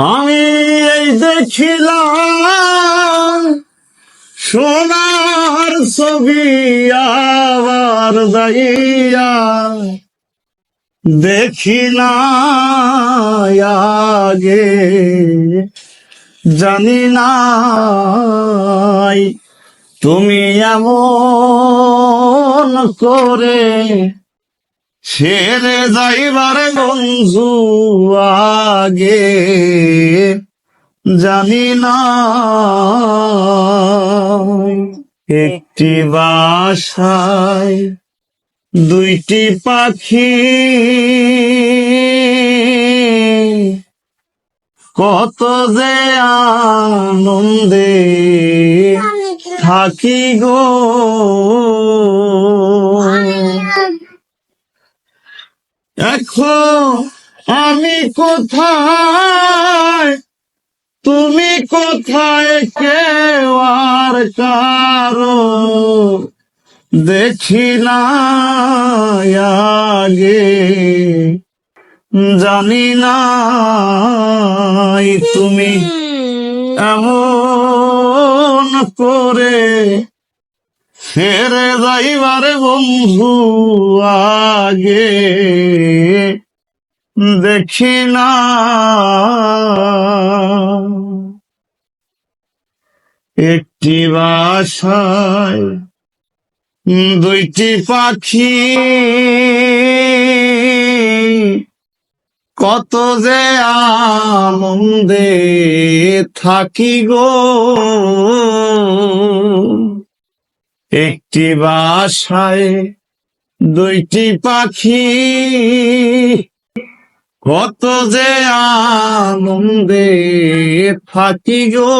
আমি এই দেখিলাম সোনার ছবি আবার দাইয়া। দেখি না আগে জানি নাই তুমি এমন করে ছেড়ে যাইবার বন্ধু আগে জানি না। একটি বাসায় দুইটি পাখি। কত যে আনন্দে থাকি গো। এখন আমি কোথায়? তুমি কোথায়? কেউ আর কারও দেখি না আগে। জানি না তুমি এমন করে ফেরে যাইবারে বন্ধু আগে দেখি না। একটি বাসায় দুইটি পাখি। কত যে আনন্দে থাকি গো। একটি বাসায় দুইটি পাখি। কত যে আনন্দে থাকি গো।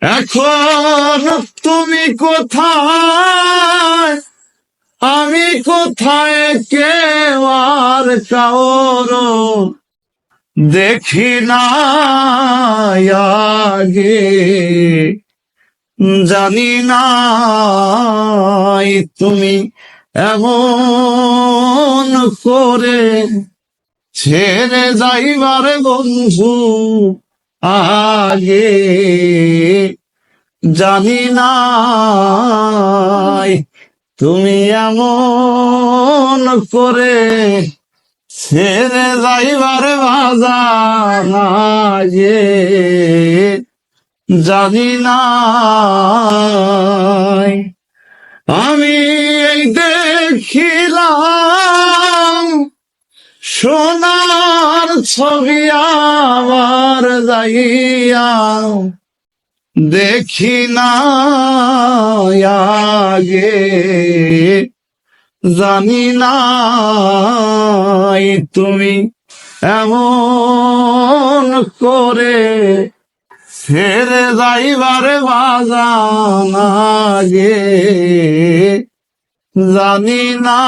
এখন তুমি কোথায়? আমি কোথায়? কেউ আর কাওর দেখি না আগে। জানি না তুমি এমন করে ছেড়ে যাইবার বন্ধু আগে। জানি না তুমি এমন করে ছেড়ে যাইবার বাজার যে জানি না আমি এই দেখিলাম, সোনার ছবি আমার যাইয়া দেখি না জানি না তুমি এমন করে ছেড়ে যাইবার বাজান আগে জানি না।